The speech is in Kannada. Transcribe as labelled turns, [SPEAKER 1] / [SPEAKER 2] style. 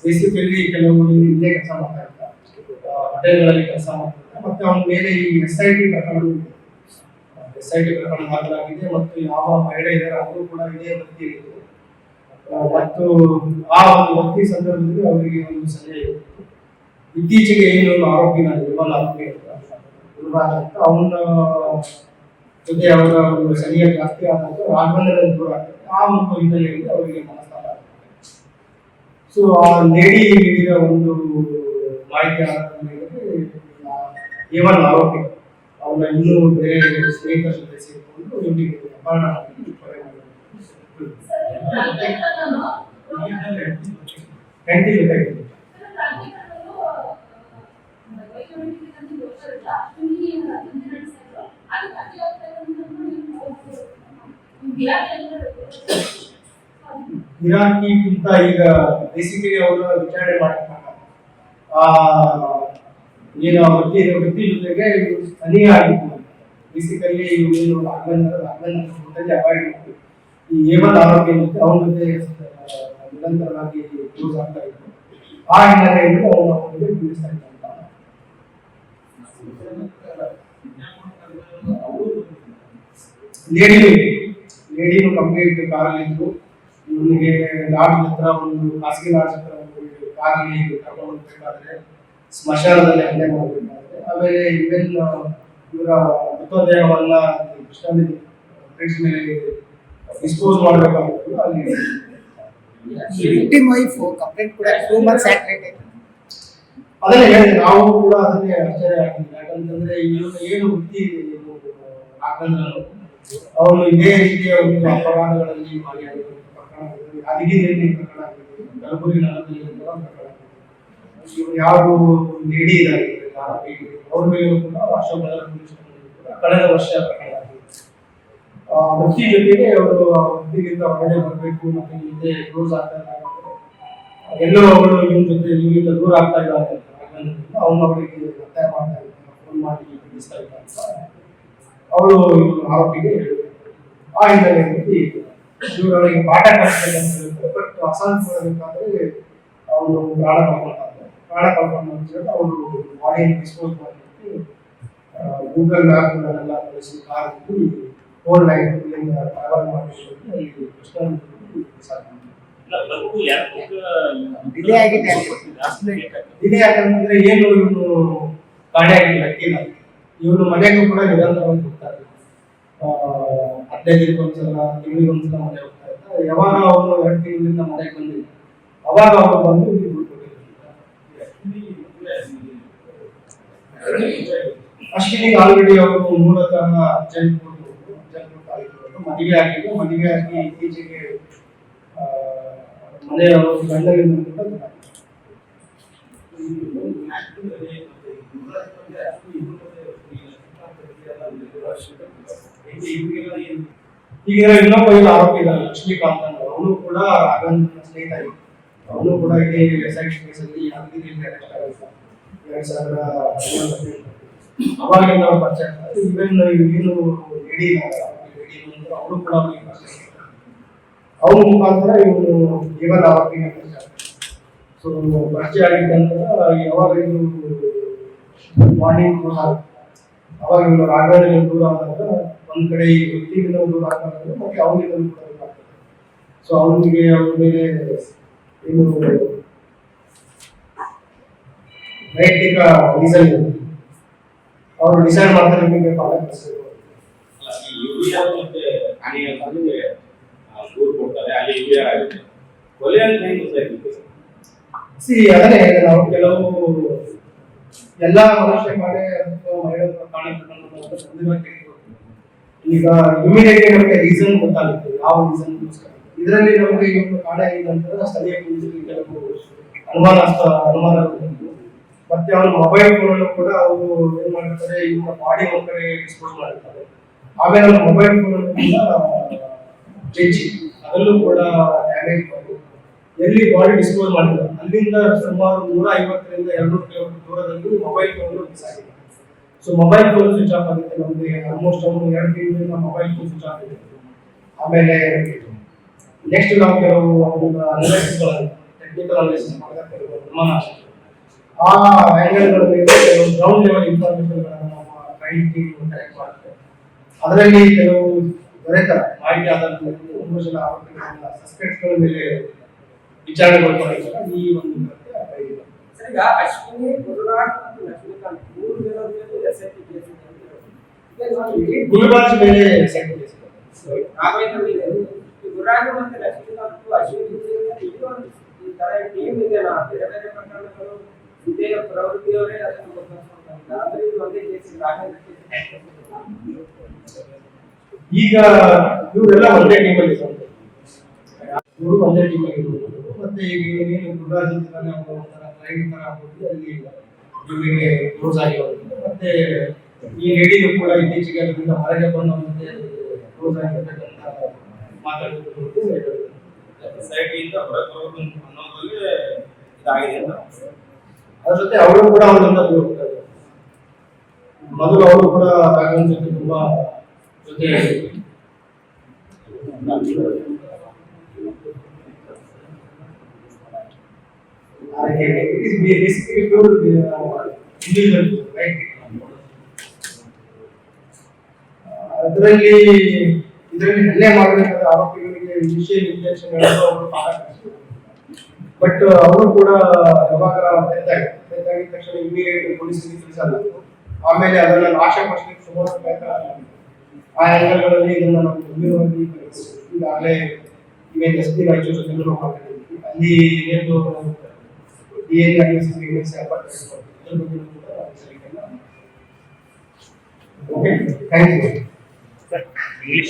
[SPEAKER 1] ಬೇಸಿಕಲಿ ಕೆಲವು ಇಲ್ಲೇ ಕೆಲಸ ಮಾಡ್ತಾ ಇರ್ತಾರೆ ಹೋಟೆಲ್ಗಳಲ್ಲಿ ಕೆಲಸ ಮಾಡ್ತಾರೆ ಮತ್ತೆ ಅವನ ಮೇಲೆ ಈ ಎಸ್ ಐ ಟಿ ಪ್ರಕರಣ ಎಸ್ ಐ ಟಿ ಪ್ರಕರಣ ಮಾಡಲಾಗಿದೆ ಮತ್ತು ಯಾವ ಮಹಿಳೆ ಇದ್ದಾರೆ ಅವರು ಕೂಡ ಇದೇ. ಆ, ಮತ್ತು ಆ ಒಂದು ವೃತ್ತಿ ಸಂದರ್ಭದಲ್ಲಿ ಅವರಿಗೆ ಒಂದು ಸಲಹೆ. ಇತ್ತೀಚೆಗೆ ಏನು ನಿರ್ಮಲ ಆರೋಪಿ ಅಂತ. ಗುರುರಾಜ್ ಅಂತ. ಅವನ ಜೊತೆ ಅವರ ಒಂದು ಸನಿಹ ಜಾಸ್ತಿ ಆದಾಗ ರಾಘವೇಂದ್ರ ದೂರ ಆಗ್ತದೆ ಆ ಒಂದು ಹಿನ್ನೆಲೆಯಲ್ಲಿ ಅವರಿಗೆ ಆಗುತ್ತೆ ಸೊ ಆ ಲೇಡಿ ನೀಡಿದ ಒಂದು ಮಾಹಿತಿ ಆಧಾರದ ಮೇಲೆ ಏವನ್ ಆರೋಪಿ ಅವನ ಇನ್ನೂ ಬೇರೆ ಸ್ನೇಹಿತರ ಜೊತೆ ಸೇರಿಕೊಂಡು ಇವನಿಗೆ ಅಪಹರಣ ಜೊತೆ ಇರಾಕಿಗಿಂತ ಈಗ ಬೇಸಿಕಲಿ ಅವರು ವಿಚಾರಣೆ ಮಾಡ್ತಾರೆ ಆ, ಏನು ವೃತ್ತಿ ವೃತ್ತಿ ಜೊತೆಗೆ ಸ್ಥಳೀಯ ಆಗಿತ್ತು ಬೇಸಿಕಲಿ ಏನು ರಾಘವೇಂದ್ರ ರಾಘವೇಂದ್ರ ಅವಾಯ್ಡ್ ಮಾಡಿ. ಈ ಏಮಲ್ ಆರೋಗ್ಯ ಜೊತೆ ಅವನ ಜೊತೆ ನಿರಂತರವಾಗಿ ಕ್ಲೋಸ್ ಆಗ್ತಾ ಇತ್ತು ಆ ಹಿನ್ನೆಲೆಯಲ್ಲಿ ಅವನು ಅವನಿಗೆ ಬೀಳಿಸ್ತಾ ಇದ್ದ ಲೇಡಿನೂ ಲೇಡಿನೂ ಕಂಪ್ಲೀಟ್ ಕಾರಲ್ಲಿ ಇದ್ದು ಇವನಿಗೆ ಲಾಡ್ಜ್ ಹತ್ರ ಒಂದು ಖಾಸಗಿ ಲಾಡ್ಜ್ ಹತ್ರ ಒಂದು ಕಾರಲ್ಲಿ ಕರ್ಕೊಂಡು ಹೋಗ್ಬೇಕಾದ್ರೆ ಸ್ಮಶಾನದಲ್ಲಿ ಹಲ್ಲೆ ಮಾಡಬೇಕಾದ್ರೆ ಆಮೇಲೆ ಇವನ್ ಇವರ ಮೃತದೇಹವನ್ನ ಕೃಷ್ಣನ ಬ್ರಿಡ್ಜ್ ಮೇಲೆ ಡಿಸ್ಪೋಸ್ ಮಾಡಬೇಕಾಗಿತ್ತು ಅಲ್ಲಿ
[SPEAKER 2] ವಿಕ್ಟಿಮ್ ವೈಫ್ ಕಂಪ್ಲೇಂಟ್ ಕೂಡ ಟೂ ಮಂತ್ಸ್ ಆಯ್ತು
[SPEAKER 1] ಅದನ್ನೇ ಹೇಳಿ ನಾವು ಕೂಡ ಅದನ್ನೇ ಆಶ್ಚರ್ಯ ಆಗಿಲ್ಲ ಯಾಕಂತಂದ್ರೆ ಇವನು ಏನು ವೃತ್ತಿ ಹಾಕಂದ್ರೆ ಅವನು ಇದೇ ರೀತಿಯ ಒಂದು ಅಪರಾಧಗಳಲ್ಲಿ ಭಾಗಿಯಾಗಿರುವ ಪ್ರಕರಣಗಳು ಹದಿಗಿರಿಯಲ್ಲಿ ಪ್ರಕರಣ ಆಗಿರ್ಬೋದು, ಕಲಬುರಗಿ ನಗರದಲ್ಲಿ ಪ್ರಕರಣ. ಯಾರು ಲೇಡಿ ಅವ್ರ ಮೇಲೆ ಕೂಡ ಅಶೋಕ್ ಕಳೆದ ವರ್ಷ ಪ್ರಕರಣ ವೃತ್ತಿ ಜೊತೆಗೆ ಅವರು ವೃತ್ತಿಗಿಂತ ಹೊರಗಡೆ ಬರಬೇಕು ಮತ್ತೆ ಹಿಂದೆ ಕ್ಲೋಸ್ ಆಗ್ತಾ ಇದ್ದಾರೆ ಎಲ್ಲೋ ಅವರು ಜೊತೆ ಇವನಿಂದ ದೂರ ಆಗ್ತಾ ಇದ್ದಾರೆ ಅವನು ಅವರಿಗೆ ಒತ್ತಾಯ ಮಾಡ್ತಾ ಇದ್ದಾರೆ ಫೋನ್ ಮಾಡಿ ಅವಳು ಆರೋಪಿಗೆ. ಆ ಹಿನ್ನೆಲೆಯಲ್ಲಿ ಇವರು ಅವಳಿಗೆ ಪಾಠ ಬಟ್ ಅಸಾನ್ ಮಾಡಬೇಕಾದ್ರೆ ಅವರು ಪ್ರಾಣ ಕಳ್ಕೊಳ್ತಾನೆ ಪ್ರಾಣ ಕಳ್ಕೊಂಡು ಅಂತ ಹೇಳಿ ಅವಳು ಬಾಡಿಯನ್ನು ಡಿಸ್ಪೋಸ್ ಮಾಡಲಿಕ್ಕೆ ಗೂಗಲ್ ಮ್ಯಾಪ್ಗಳನ್ನೆಲ್ಲ ಬಳಸಿ ಕಾರ್ ಫೋರ್ ಲೈನ್ ಇಲ್ಲಿಂದ ಟ್ರಾವೆಲ್ ಮಾಡಿ ಅಲ್ಲಿ ಕೃಷ್ಣ ಸಾಧ್ಯ
[SPEAKER 2] ಡಿಲೇ ಆಗಿದೆ
[SPEAKER 1] ಡಿಲೇ ಯಾಕಂದ್ರೆ ಏನು ಇವನು ಗಾಡಿ ಆಗಿಲ್ಲ ಇವನು ಮನೆಗೂ ಕೂಡ ನಿರಂತರವಾಗಿ ಹೋಗ್ತಾರೆ ಆ, ಹದಿನೈದು ತಿಂಗಳಿಗೆ ಒಂದ್ಸಲ ಮನೆ ಹೋಗ್ತಾ ಇದ್ದ. ಯಾವಾಗ ಅವನು ಎರಡು ತಿಂಗಳಿಂದ ಮನೆಗೆ ಬಂದಿಲ್ಲ ಅವಾಗ ಅವನು ಬಂದು ಇಲ್ಲಿ ಅಶ್ವಿನಿಗೆ ಆಲ್ರೆಡಿ ಅವರು ಮೂಲತಃ ಅಜ್ಜನ್ಪುರ್ ಅರ್ಜೆಂಟ್ ಮದುವೆ ಆಗಿದ್ದು ಮದುವೆ ಆಗಿ ಇತ್ತೀಚೆಗೆ ಮನೆಯವರು ಗಂಡನಿಂದ ಕೂಡ ದೂರ ಈಗ ಇನ್ನೊಬ್ಬ ಇಲ್ಲ ಆರೋಪಿ ಇದ್ದಾನೆ ಲಕ್ಷ್ಮೀಕಾಂತ್ ಅಂತ ಅವನು ಕೂಡ ಆಗಂತ ಸ್ನೇಹಿತ. ಅವನು ಕೂಡ ಇದೇ ಎಸ್ಐಟಿ ಕೇಸಲ್ಲಿ ಯಾದಗಿರಿಯಲ್ಲಿ ಅರೆಸ್ಟ್ ಆಗಿದ್ದ ಎರಡ್ ಹದಿನೇಳರಲ್ಲಿ. ಅವಾಗಿಂದ ಅವ್ರು ಪರಿಚಯ ಇವನ್ ಏನು ಲೇಡಿ ಅವರು ಕೂಡ. ಅವ್ರ ಮುಖಾಂತರ ಇವನು ಕೇವಲ ಆರೋಪಿನ. ಸೊ ಪರಿಚಯ ಆಗಿದ್ದ ನಂತರ ಯಾವಾಗ ಇದು ಮಾರ್ನಿಂಗ್ ಕೂಡ ಅವಾಗ ಇವನು ರಾಘವೇಂದ್ರ ದೂರ ಆದಾಗ ಒಂದ್ ಕಡೆ ಈ ಮಾತಾಡ್ತಾರೆ ಮತ್ತೆ ಒಂದು ದೂರ ಆಗ್ತಾರೆ ಸೊ ಅವನಿಗೆ ಅವ್ರ ಮೇಲೆ ಏನು ವೈಯಕ್ತಿಕ ರೀಸನ್ ಇದೆ. ಅವರು ಡಿಸೈಡ್ ಮಾಡ್ತಾರೆ ನಿಮಗೆ
[SPEAKER 3] ಮತ್ತೆ ಹೆಂಗ್
[SPEAKER 1] ಸಿ ಅದನ್ನೇ ನಾವು ಕೆಲವು ಎಲ್ಲ ಮನುಷ್ಯ ಮಹಿಳೆಯರ ಕಾಣೆ ಪ್ರಕರಣಗಳನ್ನು ಸಂದರ್ಭ ತೆಗೆದುಕೊಳ್ತೀವಿ. ಈಗ ಇಮಿಡಿಯೇಟ್ಲಿ ನಮಗೆ ರೀಸನ್ ಗೊತ್ತಾಗುತ್ತೆ ಯಾವ ರೀಸನ್ ಇದರಲ್ಲಿ ನಮಗೆ ಇವತ್ತು ಒಂದು ಕಾಡ ಏನಂತಂದ್ರೆ ಸ್ಥಳೀಯ ಪೊಲೀಸರಿಗೆ ಕೆಲವು ಅನುಮಾನ ಬಂತು. ಮತ್ತೆ ಅವ್ರ ಮೊಬೈಲ್ ಫೋನ್ ಕೂಡ ಅವರು ಏನ್ ಮಾಡ್ತಾರೆ, ಇವ್ರ ಬಾಡಿ ಒಂದ್ ಕಡೆ ಡಿಸ್ಪೋಸ್ ಮಾಡಿರ್ತಾರೆ ಆಮೇಲೆ ಅವ್ರ ಮೊಬೈಲ್ ಫೋನ್ ಜಜ್ಜಿ ಅದರಲ್ಲೂ ಕೂಡ ಡ್ಯಾಮೇಜ್ ಮಾಡಿ ಎಲ್ಲಿ ಬಾಡಿ ಡಿಸ್ಪೋಸ್ ಮಾಡಿದ್ರು ಅಲ್ಲಿಂದ ಸುಮಾರು ನೂರ ಐವತ್ತರಿಂದ ಎರಡು ಕಿಲೋಮೀಟರ್ ದೂರದಲ್ಲಿ ಮೊಬೈಲ್ ಫೋನ್ ಮಿಸ್ ಆಗಿದೆ. So mobile phone switch off ಆಗುತ್ತೆ ನಮಗೆ ಆಲ್ಮೋಸ್ಟ್ ಅವನು ಎರಡು ತಿಂಗಳಿಂದ ಮೊಬೈಲ್ ಫೋನ್ ಸ್ವಿಚ್ ಆಫ್ ಇದೆ ಆಮೇಲೆ ನೆಕ್ಸ್ಟ್ ನಾವು ಕೆಲವು ಅವನ ಅನಾಲಿಸಿಸ್ಗಳನ್ನು ಕ್ರಿಟಿಕಲ್ ಅನಾಲಿಸಿಸ್ ಮಾಡಿದಾಗ ಕೆಲವು ಅನುಮಾನ ಆಗ್ತದೆ. ಆ ಆಂಗಲ್ಗಳ ಮೇಲೆ ಕೆಲವು ಗ್ರೌಂಡ್ ಲೆವೆಲ್ ಇನ್ಫಾರ್ಮೇಶನ್ಗಳನ್ನು ನಮ್ಮ ಕ್ರೈಮ್ ಟೀಮ್ ಕಲೆಕ್ಟ್ ಮಾಡುತ್ತೆ ಅದರಲ್ಲಿ ಕೆಲವು ದೊರೆತ ಮಾಹಿತಿ ಆಧಾರದ ಮೇಲೆ ಮೂರು ಜನ ಆರೋಪಿಗಳನ್ನ ಸಸ್ಪೆಕ್ಟ್ಗಳ ಮೇಲೆ ವಿಚಾರಣೆಗೊಳಪಡಿಸಿದಾಗ ಈ ಒಂದು ಕೃತ್ಯ ನಡೆದಿದೆ.
[SPEAKER 4] ಸರ್, ಈಗ ಅಶ್ವಿನಿ ಗುರುರಾಜ್ ಮತ್ತು ಲಕ್ಷ್ಮೀಕಾಂತ್ ಮೂರು ಜನ ಮೇಲೆ ಎಸ್ ಐ ಟಿ ಕೇಸ್ ಇದೆ ಅಂತ ಹೇಳೋದು. ಈಗ ನಾವು ಇಡೀ
[SPEAKER 1] ಗುಲ್ಬರ್ಗ್ ಮೇಲೆ ಸೆಂಟ್
[SPEAKER 4] ರಾಘವೇಂದ್ರ ಮೇಲೆ ಈ ಗುರುರಾಜ್ ಮತ್ತು ಲಕ್ಷ್ಮೀಕಾಂತ್ ಅಶ್ವಿನಿ ಜೊತೆ ಇದು ಒಂದು ಈ ತರ ಟೀಮ್ ಇದೆಯಲ್ಲ ಬೇರೆ ಬೇರೆ ಪ್ರಕರಣಗಳು ಇದೇ ಪ್ರವೃತ್ತಿಯವರೇ ಅದನ್ನು ಗೊತ್ತಾಗ್ತಾರೆ ಅಂದ್ರೆ ಇದು ಒಂದೇ ಕೇಸ್ ರಾಘವೇಂದ್ರ ಕೇಸ್
[SPEAKER 1] ಈಗ ಇವರೆಲ್ಲ ಒಂದೇ ಟೀಮಲ್ಲಿ ಇವರು ಒಂದೇ ಟೀಮಲ್ಲಿ ಇರ್ಬೋದು ಮತ್ತೆ ಈಗ ಏನೇನು ಗುರುರಾಜ್ ಅಂತಾನೆ ಅವನು ಒಂಥರ ಕ್ಲೈಂಟ್ ತರ ಹೋಗಿ ಅಲ್ಲಿ ಇವರಿಗೆ ಕ್ಲೋಸ್ ಆಗಿ ಹೋಗಿದೆ ಮತ್ತೆ ಈ ಲೇಡಿನೂ ಕೂಡ ಇತ್ತೀಚೆಗೆ ಅದರಿಂದ ಹೊರಗೆ ಬಂದು ಮತ್ತೆ ಕ್ಲೋಸ್ ಆಗಿರ್ತಕ್ಕಂಥ ಮಾತಾಡೋದು
[SPEAKER 3] ಸೊಸೈಟಿಯಿಂದ ಹೊರಗೆ ಬರೋದು ಅನ್ನೋದ್ರಲ್ಲಿ ಇದಾಗಿದೆ ಅಂತ
[SPEAKER 1] ಅದ್ರ ಜೊತೆ ಅವರು ಕೂಡ ಅವರಿಂದ ಹೋಗ್ತಾರೆ ಮೊದಲು ಅವರು ಕೂಡ ಬ್ಯಾಕ್ಗ್ರೌಂಡ್ ಜೊತೆ ತುಂಬಾ ಜೊತೆ ಅದರಲ್ಲಿ, ಇದರಲ್ಲಿ ಹಲ್ಲೆ ಮಾಡಬೇಕಾದ ಆರೋಪಿಗಳಿಗೆ ಇನಿಷಿಯಲ್ ಇಂಟೆನ್ಷನ್ ಅವರು ಬಟ್ ಅವರು ಕೂಡ ಯಾವಾಗ ಡೆತ್ ಆಗಿದೆ ತಕ್ಷಣ ಇಮಿಡಿಯೇಟ್ ಪೊಲೀಸರಿಗೆ ತಿಳಿಸಲ್ಲ ಆಮೇಲೆ ಅದನ್ನ ನಾಶ ಪಡಿಸಲಿಕ್ಕೆ ಸುಮಾರು ಆ ಆಂಗಲ್ಗಳಲ್ಲಿ ಇದನ್ನ ನಾವು ಗಂಭೀರವಾಗಿ. ಈಗಾಗಲೇ ಎಸ್ ಪಿ ರಾಯಚೂರು ಅಲ್ಲಿ ನಾವು ఈ ఏరియా అడ్మినిస్ట్రేటివ్ ఏర్పాటు చేసుకోవాలి ఓకే థ్యాంక్ యూ